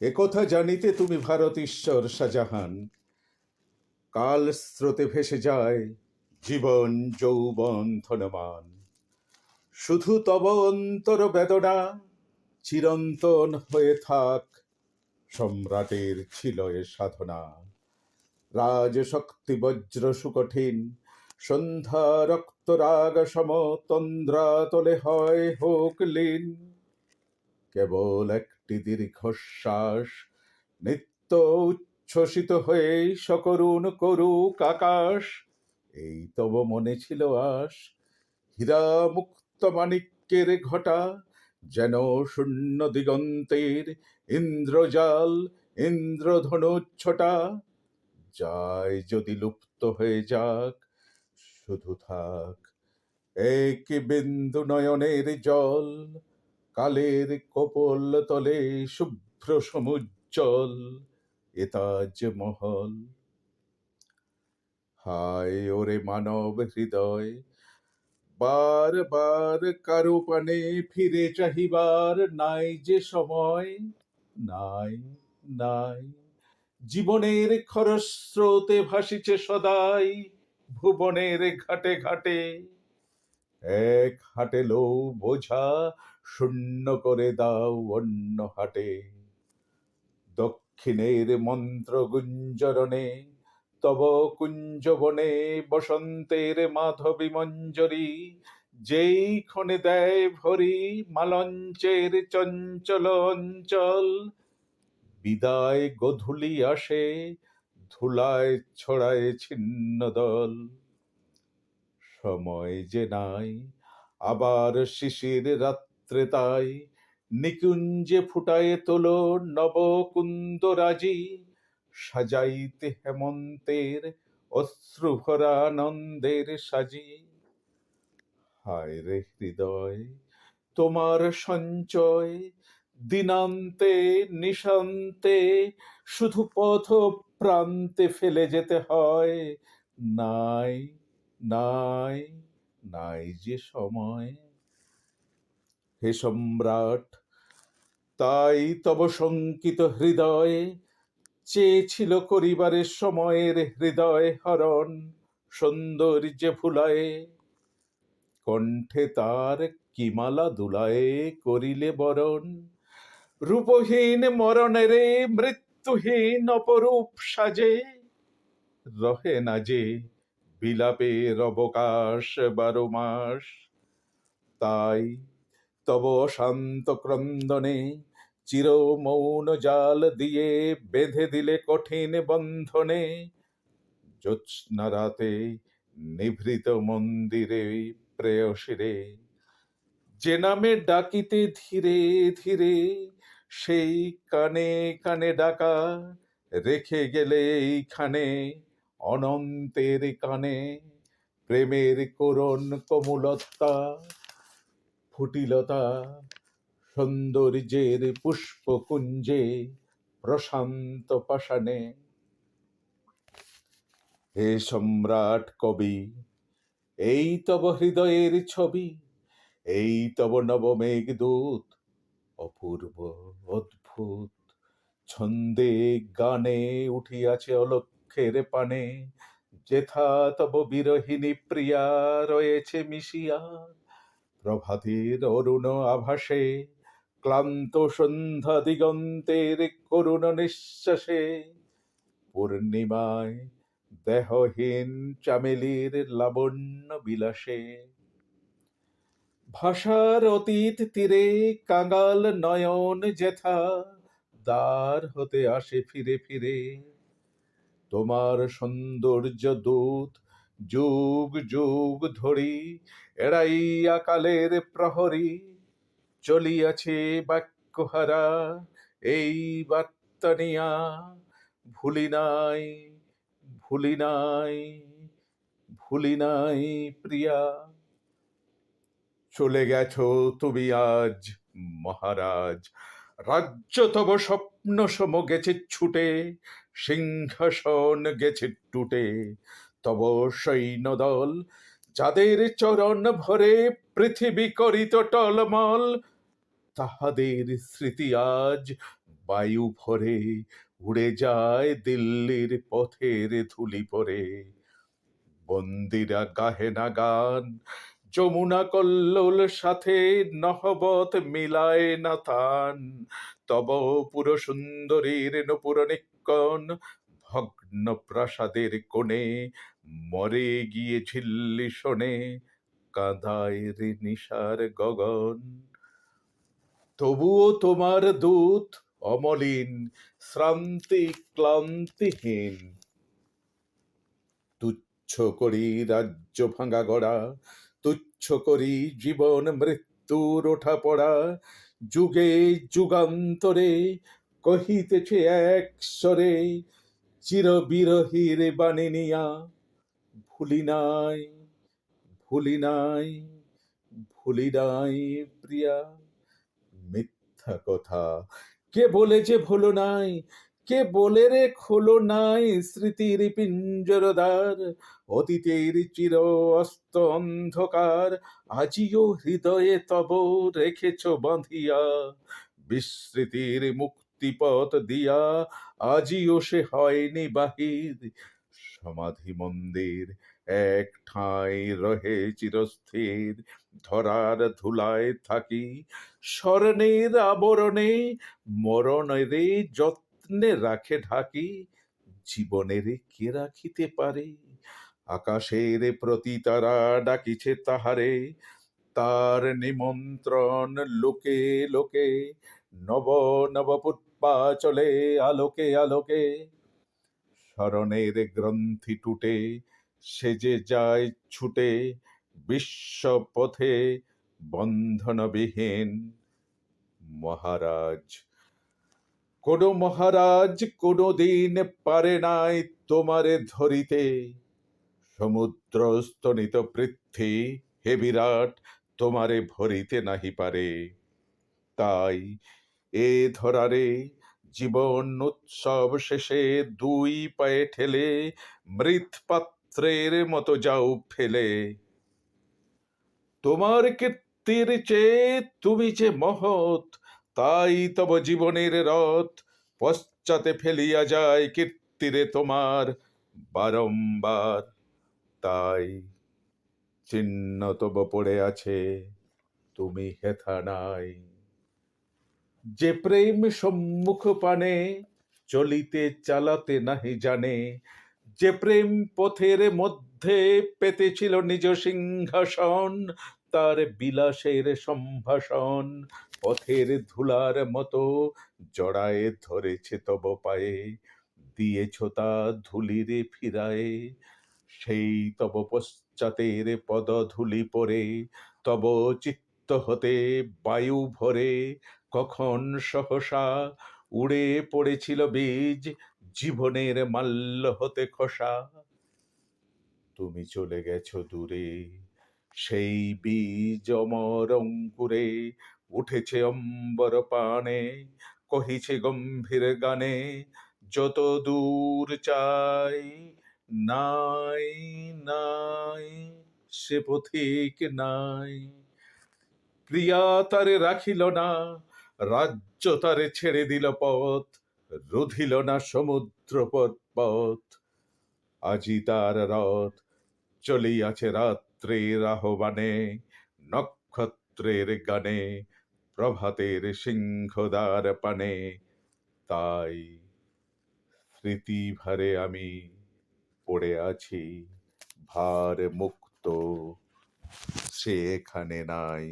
একথা জানিতে তুমি ভারত ঈশ্বর শাহজাহান। কাল স্রোতে ভেসে যায় জীবন যৌবন ধনমান শুধু তব অন্তর বেদনা চিরন্তন হয়ে থাক, সম্রাটের ছিল এ সাধনা। রাজশক্তি বজ্র সুকঠিন, সন্ধ্যা রক্তরাগ সম তন্দ্রা তলে হয় হোক লীন। কেবল একটি দীর্ঘশ্বাস, নিত্য উচ্ছ্বসিত হয়ে সকরুণ করুক আকাশ। এই তব মনে ছিল আশ হীরা মুক্ত মাণিক্যের ঘটা, যেন শূন্য দিগন্তের ইন্দ্রজাল, ইন্দ্রধনুচ্ছটা। যায় যদি লুপ্ত হয়ে যাক, শুধু থাক এক বিন্দু নয়নের জল। কালের কপল তলে শুভ্র সমুজ্জ্বল, এ তাজ মহল। হায় ওরে মানব হৃদয়, বার বার কারও পানে ফিরে চাহিবার নাই যে সময়, নাই নাই। জীবনের খরস্রোতে ভাসিছে সদাই, ভুবনের ঘাটে ঘাটে। এক হাটে লো বোঝা শূন্য করে দাও অন্য হাটে। দক্ষিণের মন্ত্র গুঞ্জরণে, তব কুঞ্জবনে বসন্তের মাধবী মঞ্জরি। যেই ক্ষণে দেয় ভরি মালঞ্চের চঞ্চল অঞ্চল। বিদায় গধূলি আসে, ধুলায় ছড়ায় ছিন্ন দল সময় যে নাই, আবার শিশির রাত্রে তাই, নিকুঞ্জে ফুটায় তোলো নবকুন্দরাজি, সাজাইতে হেমন্তের অশ্রুভরা আনন্দের সাজি। হায় রে হৃদয়, তোমার সঞ্চয়, দিনান্তে নিশান্তে, শুধু পথ প্রান্তে ফেলে যেতে হয়, নাই নাই নাই যে সময়। হে সম্রাট, তাই তব শঙ্কিত হৃদয়ে চেয়েছিল করিবারের সময়ের হৃদয় হরণ সৌন্দর্যে ভুলায়ে কণ্ঠে তার কিমালা দুলায়ে করিলে বরণ। রূপহীন মরণেরে মৃত্যুহীন অপরূপ সাজে। রহে না যে বিলাপের অবকাশ বারো মাস। তাই তব শান্ত ক্রন্দনে চির মৌন জাল দিয়ে বেঁধে দিলে কঠিন বন্ধনে। জ্যোৎস্না নিভৃত মন্দিরে প্রেয়সীরে, যে নামে ডাকিতে ধীরে ধীরে, সেই কানে কানে ডাকা রেখে গেলে এইখানে অনন্তের কানে প্রেমের করুণ কমলতা, ফুটিলতা, সৌন্দর্যের পুষ্পকুঞ্জে প্রশান্ত পাষাণে। হে সম্রাট কবি, এই তব হৃদয়ের ছবি, এই তব নবমেঘ দূত, অপূর্ব অদ্ভুত ছন্দে গানে উঠিয়াছে অলক্ষের পানে। যেথা তব বিরহিণী প্রিয়া রয়েছে মিশিয়া। প্রভাতের অরুণ আভাসে, ক্লান্ত সন্ধ্যা দিগন্তের করুণ নিঃশ্বাসে। পূর্ণিমায় দেহহীন চামেলির লাবণ্য বিলাসে। ভাষার অতীত তীরে কাঙাল নয়ন যেথা, দ্বার হতে আসে ফিরে ফিরে। তোমার সৌন্দর্য দূত, যুগ যুগ ধরি, এড়াইয়া কালের প্রহরী, চলিয়াছে বাক্যহারা, এই বার্তা নিয়া, ভুলি নাই ভুলি নাই ভুলি নাই প্রিয়া, চলে গেছ তুমি আজ মহারাজ, রাজ্য তব স্বপ্ন সম গেছে ছুটে সিংহাসন গেছে টুটে। তব সৈন্যদল, যাদের চরণ ভরে পৃথিবী করিত টলমল, তাহাদের স্মৃতি আজ বায়ু ভরে উড়ে যায় দিল্লির পথের ধুলি পরে। বন্দিরা গাহে না গান, যমুনা কল্লোল সাথে নহবত মিলায় না তান। তব পুর সুন্দরীর নপুর নিকন ভগ্ন প্রাসাদের কোণে, মরে গিয়ে ঝিল্লি শোনে, কাঁদায় রে নিশার গগন। তবুও তোমার দূত অমলিন, শ্রান্তি ক্লান্তিহীন। তুচ্ছ করি রাজ্য ভাঙা গড়া, তুচ্ছ করি জীবন মৃত্যুর ওঠা পড়া, যুগে যুগান্তরে কহিতেছে এক স্বরে চির বিরহীর নিয়া, ভুলি নাই ভুলি নাই ভুলি নাই প্রিয়া, মিথ্যা কথা। কে বলেছে ভুলো নাই, কে বলে রে খোলো নাই স্মৃতির পিঞ্জরদ্বার অতীতের চির অস্ত অন্ধকার, আজিও হৃদয়ে তব রেখেছ বাঁধিয়া। বিস্মৃতির মুক্তিপথ দিয়া আজিও সে হয়নি বাহির। সমাধি মন্দির, এক ঠাঁই রহে চিরস্থির। ধরার ধুলায় থাকি স্মরণের আবরণে, মরণের যত্নে রাখে ঢাকি, জীবনের কে রাখিতে পারে? আকাশের প্রতি তারা ডাকিছে তাহারে, তার নিমন্ত্রণ লোকে লোকে, নব নব পুষ্পাচলে আলোকে আলোকে। স্মরণের গ্রন্থি টুটে, সেজে যায় ছুটে বিশ্ব পথে বন্ধনবিহীন। মহারাজ, কোনো মহারাজ কোনো দিন পারে নাই তোমারে ধরিতে। সমুদ্র স্তনিত পৃথ্বী হে বিরাট, তোমারে ভরিতে নাহি পারে। তাই এ ধরারে জীবন উৎসব শেষে দুই পায়ে ঠেলে মৃৎপাত্রের মতো যাও ফেলে। তোমার কীর্তির চেয়ে তুমি যে মহৎ, তাই তব জীবনের রথ পশ্চাতে ফেলিয়া যায় কীর্তিরে তোমার বারংবার তাই চিহ্ন তব পড়ে আছে, তুমি হেথা নাই। যে প্রেম সম্মুখ পানে, চলিতে চালাতে নাহি জানে। যে প্রেম পথের মধ্যে পেতেছিল নিজ সিংহাসন, তার বিলাসের সম্ভাষণ। পথের ধুলার মতো জড়ায়ে ধরেছে তব পায়ে, দিয়েছ তা ধুলিরে ফিরায়ে। সেই তব পশ্চাতের পদধূলি পরে তব চিত্ত হতে বায়ু ভরে কখন সহসা উড়ে পড়েছিল বীজ, জীবনের মাল্য হতে খসা। তুমি চলে গেছো দূরে, সেই বীজ অমর অঙ্কুরে উঠেছে অম্বর পানে, কহিছে গম্ভীর গানে, যত দূর চাই, নাই নাই, সে পথিক নাই। প্রিয়া তারে রাখিল না, রাজ্য তারে ছেড়ে দিল পথ, রুধিল না সমুদ্র পথ। আজি তার রথ চলিয়াছে রাত্রের আহ্বানে, নক্ষত্রের গানে, প্রভাতের সিংহদার পানে। তাই স্মৃতি ভারে আমি পড়ে আছি, ভার মুক্ত, সে এখানে নাই।